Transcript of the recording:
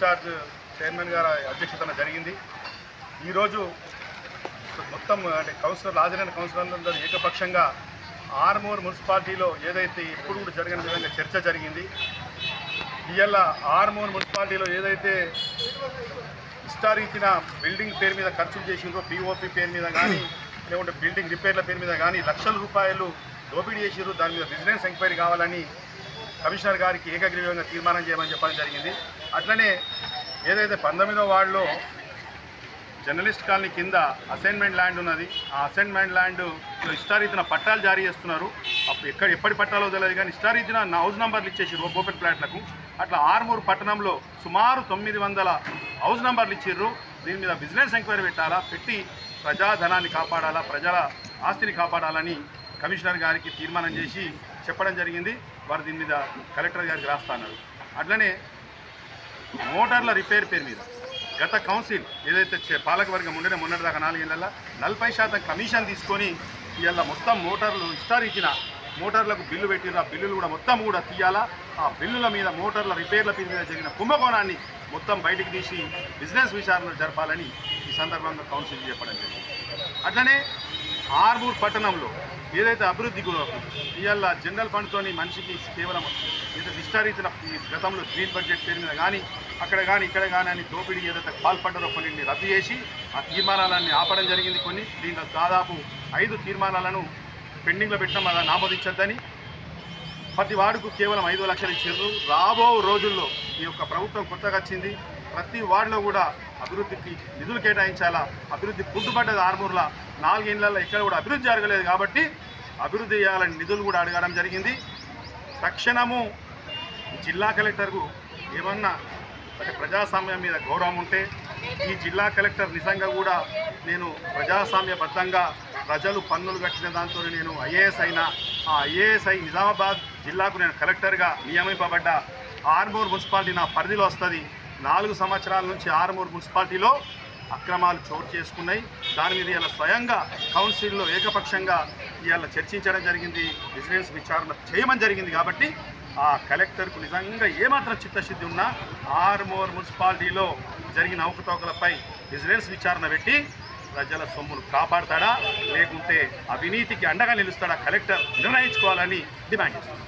Incharge chairman గారి అధ్యక్షతన జరిగింది. ఈరోజు మొత్తం అంటే కౌన్సిలర్ హాజరైన కౌన్సిలర్లందరూ ఏకపక్షంగా ఆర్మూర్ మున్సిపాలిటీలో ఏదైతే ఇప్పుడు కూడా జరిగిన విధంగా చర్చ జరిగింది. ఇవాళ ఆర్మూర్ మున్సిపాలిటీలో ఏదైతే ఇష్టారీతిన బిల్డింగ్ పేరు మీద ఖర్చులు చేసిండ్రో పిఓపి పేరు మీద కానీ లేకుంటే బిల్డింగ్ రిపేర్ల పేరు మీద కానీ లక్షల రూపాయలు దోపిడీ చేసిర్రు దాని మీద విజిలెన్స్ ఎంక్వైరీ కావాలని కమిషనర్ గారికి ఏకగ్రీవంగా తీర్మానం చేయమని చెప్పడం జరిగింది. అట్లనే ఏదైతే పంతొమ్మిదో వార్డులో జర్నలిస్ట్ కాలనీ కింద అసైన్మెంట్ ల్యాండ్ ఉన్నది ఆ అసైన్మెంట్ ల్యాండ్ ఇష్టారీతిన పట్టాలు జారీ చేస్తున్నారు. అప్పుడు ఎక్కడ ఎప్పటి పట్టాలో తెలియదు కానీ ఇష్టారీతిన హౌస్ నంబర్లు ఇచ్చేసారు ఓపెన్ ఫ్లాట్లకు అట్లా ఆర్మూరు పట్టణంలో సుమారు తొమ్మిది వందల హౌస్ నంబర్లు ఇచ్చిర్రు. దీని మీద బిజినెస్ ఎంక్వైరీ పెట్టాలా పెట్టి ప్రజాధనాన్ని కాపాడాలా ప్రజల ఆస్తిని కాపాడాలని కమిషనర్ గారికి తీర్మానం చేసి చెప్పడం జరిగింది. వారు దీని మీద కలెక్టర్ గారికి రాస్తా అన్నారు. అట్లనే మోటార్ల రిపేర్ పేరు మీద. గత కౌన్సిల్ ఏదైతే పాలకవర్గం ఉండేనే మొన్నటిదాకా నాలుగేళ్ళలో నలభై శాతం కమిషన్ తీసుకొని ఇవాళ మొత్తం మోటార్లు ఇస్తారు ఇచ్చిన మోటార్లకు బిల్లు పెట్టిన ఆ బిల్లులు కూడా మొత్తం కూడా తీయాలా? ఆ బిల్లుల మీద మోటార్ల రిపేర్ల పేరు మీద జరిగిన కుంభకోణాన్ని మొత్తం బయటికి తీసి బిజినెస్ విచారణ జరపాలని ఈ సందర్భంగా కౌన్సిల్ చెప్పడం జరిగింది. అట్లనే ఆర్మూర్ పట్టణంలో ఏదైతే అభివృద్ధి కూడా ఇవాళ జనరల్ ఫండ్తోని మనిషికి కేవలం ఏదైతే విస్తారిత ఈ గతంలో గ్రీన్ బడ్జెట్ పేరు మీద కానీ అక్కడ కానీ ఇక్కడ కానీ అని దోపిడీ ఏదైతే పాల్పడ్డారో కొన్నింటిని రద్దు చేసి ఆ తీర్మానాలన్నీ ఆపడం జరిగింది కొన్ని. దీంట్లో దాదాపు ఐదు తీర్మానాలను పెండింగ్లో పెట్టడం అలా ఆమోదించద్దని. ప్రతి వార్డుకు కేవలం ఐదు లక్షలు ఇచ్చారు రాబో రోజుల్లో ఈ యొక్క ప్రభుత్వం కొత్తగా వచ్చింది. ప్రతి వార్డులో కూడా అభివృద్ధికి నిధులు కేటాయించాలా అభివృద్ధి పుట్టుబడ్డది ఆర్మూర్ల నాలుగేళ్ళలో ఇక్కడ కూడా అభివృద్ధి జరగలేదు కాబట్టి అభివృద్ధి చేయాలని నిధులు కూడా అడగడం జరిగింది. తక్షణము జిల్లా కలెక్టర్కు ఏమన్నా అంటే ప్రజాస్వామ్యం మీద గౌరవం ఉంటే ఈ జిల్లా కలెక్టర్ నిజంగా కూడా నేను ప్రజాస్వామ్యబద్ధంగా ప్రజలు పన్నులు కట్టిన దాంతో నేను ఐఏఎస్ అయినా ఆ ఐఏఎస్ అయి నిజామాబాద్ జిల్లాకు నేను కలెక్టర్గా నియమింపబడ్డ. ఆర్మూర్ మున్సిపాలిటీ నా పరిధిలో వస్తుంది. నాలుగు సంవత్సరాల నుంచి ఆర్మూర్ మున్సిపాలిటీలో అక్రమాలు చోటు చేసుకున్నాయి. దాని మీద ఇలా స్వయంగా కౌన్సిల్లో ఏకపక్షంగా ఇవాళ చర్చించడం జరిగింది. విజిలెన్స్ విచారణ చేయమని జరిగింది కాబట్టి ఆ కలెక్టర్కు నిజంగా ఏమాత్రం చిత్తశుద్ధి ఉన్నా ఆర్మోర్ మున్సిపాలిటీలో జరిగిన అవకతవకలపై విజిలెన్స్ విచారణ పెట్టి ప్రజల సొమ్మును కాపాడతాడా? లేకుంటే అవినీతికి అండగా నిలుస్తాడా? కలెక్టర్ నిర్ణయించుకోవాలని డిమాండ్ చేస్తున్నాం